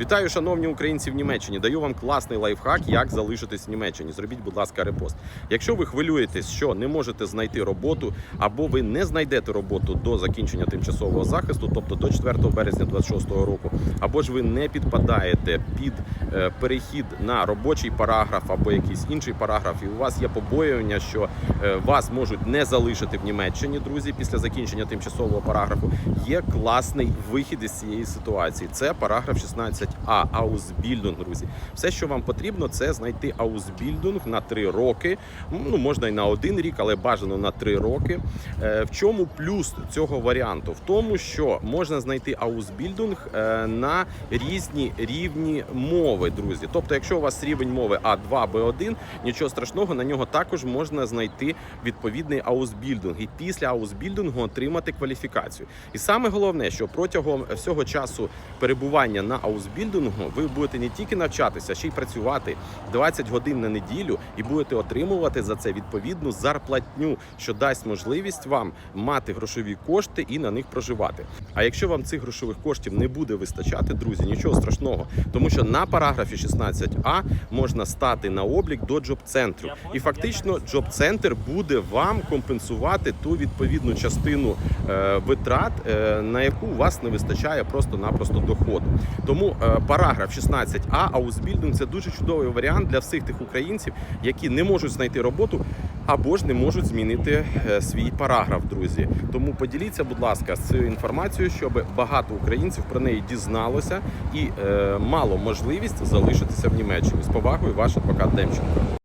Вітаю, шановні українці в Німеччині. Даю вам класний лайфхак, як залишитись в Німеччині. Зробіть, будь ласка, репост. Якщо ви хвилюєтесь, що не можете знайти роботу, або ви не знайдете роботу до закінчення тимчасового захисту, тобто до 4 березня 2026 року, або ж ви не підпадаєте під е, перехід на робочий параграф або якийсь інший параграф, і у вас є побоювання, що е, вас можуть не залишити в Німеччині, друзі, після закінчення тимчасового параграфу. Є класний вихід із цієї ситуації. Це параграф 16а Аусбільдунг, друзі. Все, що вам потрібно, це знайти Аусбільдунг на 3 роки. Ну можна й на один рік, але бажано на 3 роки. Е, В чому плюс цього варіанту? В тому, що можна знайти Аусбільдунг е, на різні рівні мови, друзі. Тобто, якщо у вас рівень мови А2, Б1, нічого страшного, на нього також можна знайти відповідний аусбільдинг і після аусбільдингу отримати кваліфікацію. І саме головне, що протягом всього часу перебування на аусбільдингу ви будете не тільки навчатися, а ще й працювати 20 годин на неділю і будете отримувати за це відповідну зарплатню, що дасть можливість вам мати грошові кошти і на них проживати. А якщо вам цих грошових коштів не буде вистачати, друзі, нічого страшного, тому що на параграфі 16а можна стати на облік до джоб-центру, і фактично джоб-центр буде вам компенсувати ту відповідну частину е, витрат, е, на яку у вас не вистачає просто-напросто доходу. Тому е, параграф 16а аусбільдинг це дуже чудовий варіант для всіх тих українців, які не можуть знайти роботу або ж не можуть змінити е, свій параграф, друзі. Тому поділіться, будь ласка, з цією інформацією, щоб багато українців про неї дізналося і е, мало можливість залишитися в Німеччині. З повагою, ваш адвокат Демченко.